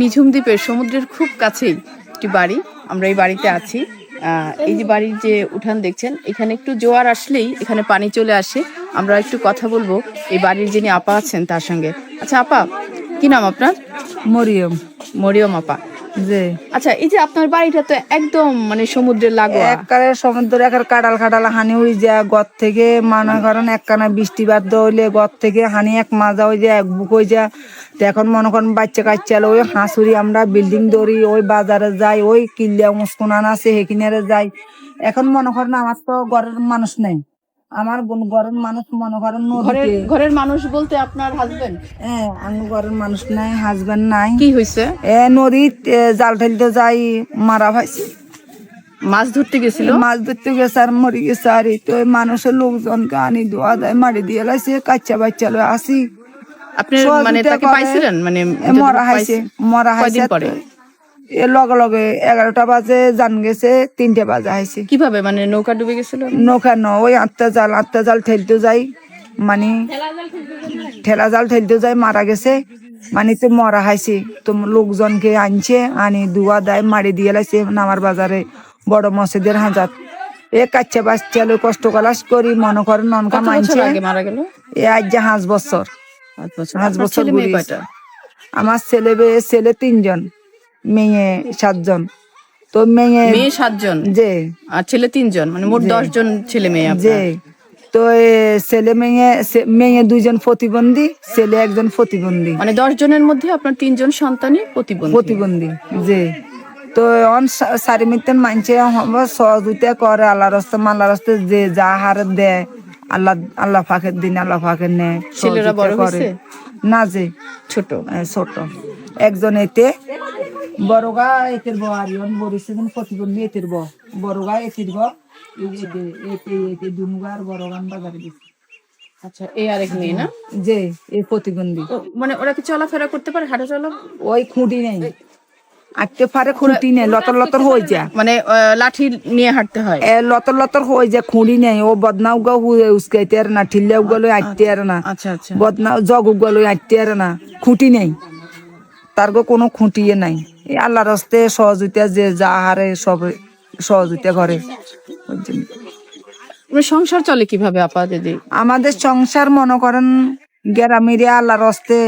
নিঝুম দ্বীপের সমুদ্রের খুব কাছেই একটি বাড়ি। আমরা এই বাড়িতে আছি। এই যে বাড়ির যে উঠান দেখছেন এখানে একটু জোয়ার আসলেই এখানে পানি চলে আসে। আমরা একটু কথা বলব এই বাড়ির যিনি আপা আছেন তার সঙ্গে। আচ্ছা আপা কি নাম আপনার? মরিয়ম। মরিয়ম আপা। আচ্ছা এই যে আপনার বাড়িটা তো একদম মানে সমুদ্রের লাগোয়া। একবারে সমুদ্র একার কাটাল কাটাল হানি উড়ি যা গত থেকে মনে করেন একখানা বৃষ্টি বাদ হইলে গত থেকে হানি এক মাজা হয়ে যায় এক বুক হয়ে যায়। তো এখন মনে করেন বাচ্চা কাচ্চা ওই হাঁসুরি আমরা বিল্ডিং দৌড়ি ওই বাজারে যাই ওই কিল্লিয়া মুসকুনান আছে হেকিনারে যাই। এখন মনে করেন আমার তো ঘরের মানুষ নেই। আমার ঘরের মানুষ মনে করেন ঘরের ঘরের মানুষ বলতে আপনার হাজবেন্ড হ্যাঁ আমার ঘরের মানুষ নাই হাজবেন্ড নাই। কি হয়েছে এ নদীত এ, জাল ঠেলতে যাই মারা ভাইছে। মাছ ধরতে গেছিল? মাছ ধরতে গেছে আর মরি গেছে আর এই তো মানুষের লোকজনকে আনি দোয়া দেয় মারি দিয়ে লাইছে কাচ্চা বাচ্চা লয় আসি। আপনি মানে তাকে পাইছিলেন? মানে মরা হাইছে মরা হাইছে পরে? এ লগে লগে এগারোটা বাজে জান গেছে তিনটে বাজে হাইছে কীভাবে? মানে নৌকা ডুবে গেছিল? নৌকা ন ওই আটটা জাল আটটা জাল ঠেলতে যাই মানে ঠেলা জাল ঠেলতে যাই মারা গেছে। মানে তো মরা হাইছে। তো লোকজনকে আনছে আনি দুয়া দেয় মারি দিয়ে লাইছে নামার বাজারে বড় মসজিদের হাজার। এ কাচ্চা বাচ্চা কষ্ট কলাস করি মনে করেন ননকা মানছে। মারা গেল? এ আজ যে হাঁস বছর। পাঁচ বছর। পাঁচ ছেলে মেয়ে আমার ছেলে ছেলে তিনজন। মেয়ে সাতজন। তো মেয়ে মেয়ে সাতজন? যে আর ছেলে তিনজন? মানে মোট দশ জন ছেলে মেয়ে যে তো ছেলে মেয়ে মেয়ে দুইজন প্রতিবন্ধী ছেলে একজন প্রতিবন্ধী। মানে দশ জনের মধ্যে আপনার তিনজন সন্তানই প্রতিবন্ধী? প্রতিবন্ধী যে তো অন সারি মিতেন মানছে সহযোগিতা করে আল্লাহ রাস্তা আল্লাহ রাস্তা যে যা হার দেয় আল্লাহ আল্লাহ ফাঁকের দিন আল্লাহ ফাঁকের নেয় ছেলেরা বড় করে। না যে ছোট? ছোট। একজন এতে বড়গা এতের বউ আর ইয়ন বরিছে যেন প্রতিবন্ধী বড়গা বড়গান বাজারে গেছে আচ্ছা এই আরেক মেয়ে না? যে এই প্রতিবন্ধী। মানে ওরা কি চলাফেরা করতে পারে হাঁটা চলা? ওই খুঁটি নেই। আটতে পারে খুঁটি নেই লতর লতর হয়ে যায়। মানে লাঠি নিয়ে হাঁটতে হয়। লতর লতর হয়ে যায় খুঁড়ি নেই। ও বদনাও গা আর না আটতে আর না। আচ্ছা আচ্ছা। বদনাও জগ উগলো আটতে আর না। খুঁটি নেই। তার গো কোনো খুঁটিয়ে নাই। এই আল্লাহ রাস্তে সহযোগিতা যে যা হারে সব সহযোগিতা করে সংসার চলে কীভাবে আপা দিদি? আমাদের সংসার মনে করেন গ্রামেরিয়া আল্লাহ রস্তে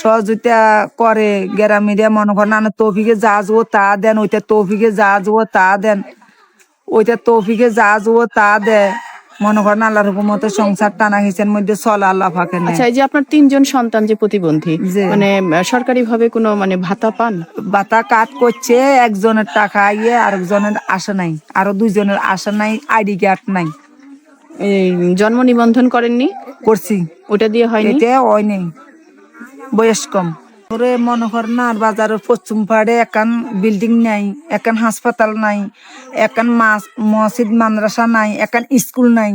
সহযোগিতা করে। গ্রামেরিয়া মনে করেন না তৌফিকে যা যাব তা দেন ওইটা তৌফিকে যা যাব তা দেন ওইটা তৌফিকে যা যাব তা দেয় মনে করেন আল্লাহর হুকুমতে সংসার টানা হিসের মধ্যে চলে আল্লাহ ফাঁকে আচ্ছা এই যে আপনার তিনজন সন্তান যে প্রতিবন্ধী। মানে সরকারি ভাবে কোনো মানে ভাতা পান? ভাতা কাট করছে একজনের টাকা আইয়ে আরেকজনের আশা নাই আরও দুইজনের আশা নাই আইডি কার্ড নাই। এই জন্ম নিবন্ধন করেননি? করছি। ওটা দিয়ে হয়নি? এটা নেই। বয়স কম। ওরে মনে কর না বাজারের পশ্চিম পাড়ে একান বিল্ডিং নাই একান হাসপাতাল নাই একান মাস মসজিদ মাদ্রাসা নাই একান স্কুল নাই।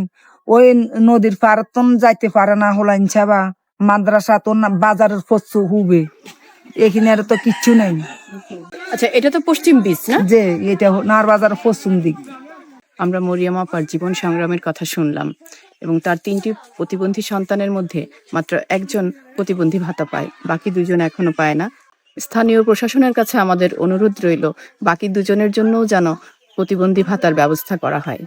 ওই নদীর পাড়ে তো যাইতে পারে না হলাইন ছাবা মাদ্রাসা তো না বাজারের পশ্চু হুবে। এখানে আর তো কিচ্ছু নাই। আচ্ছা এটা তো পশ্চিম বিচ না? যে এটা নার বাজারের পশ্চিম দিক। আমরা মরিয়াম আপার জীবন সংগ্রামের কথা শুনলাম এবং তার তিনটি প্রতিবন্ধী সন্তানের মধ্যে মাত্র একজন প্রতিবন্ধী ভাতা পায়, বাকি দুজন এখনও পায় না। স্থানীয় প্রশাসনের কাছে আমাদের অনুরোধ রইল, বাকি দুজনের জন্যও যেন প্রতিবন্ধী ভাতার ব্যবস্থা করা হয়।